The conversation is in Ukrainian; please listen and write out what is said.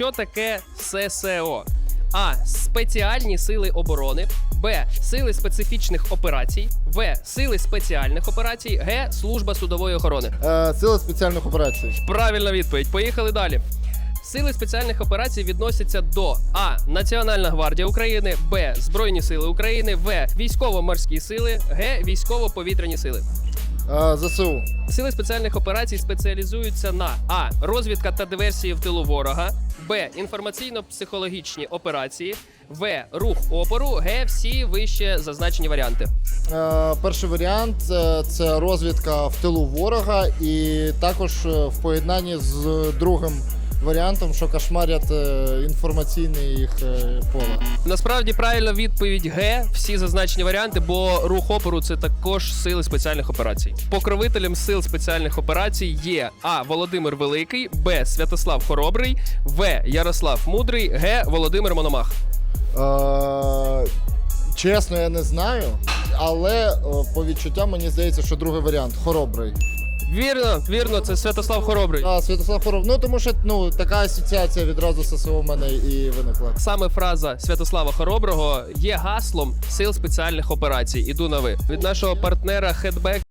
Що таке ССО? А. Спеціальні сили оборони. Б. Сили специфічних операцій. В. Сили спеціальних операцій. Г. Служба судової охорони. Е, Сили спеціальних операцій. Правильна відповідь. Поїхали далі. Сили спеціальних операцій відносяться до А. Національна гвардія України, Б. Збройні сили України, В. Військово-морські сили, Г. Військово-повітряні сили. Е, ЗСУ. Сили спеціальних операцій спеціалізуються на А. Розвідка та диверсії в тилу ворога, Б. Інформаційно-психологічні операції, В. Рух опору, Г. Всі вище зазначені варіанти. Е, Перший варіант е, це розвідка в тилу ворога, і також е, в поєднанні з другим варіантом, що кошмарять е, інформаційне їх е, поле. Насправді правильна відповідь Г. Всі зазначені варіанти, бо рух опору це також сили спеціальних операцій. Покровителем сил спеціальних операцій є А. Володимир Великий, Б. Святослав Хоробрий, В. Ярослав Мудрий, Г. Володимир Мономах. Е, Чесно, я не знаю, але е, по відчуттям мені здається, що другий варіант хоробрий. Вірно, вірно, це Святослав Хоробрий. А, Святослав Хороб. Ну тому що ну така асоціація відразу ССО в мене і виникла. Саме фраза Святослава Хороброго є гаслом сил спеціальних операцій. Іду на ви від нашого партнера Хедбек.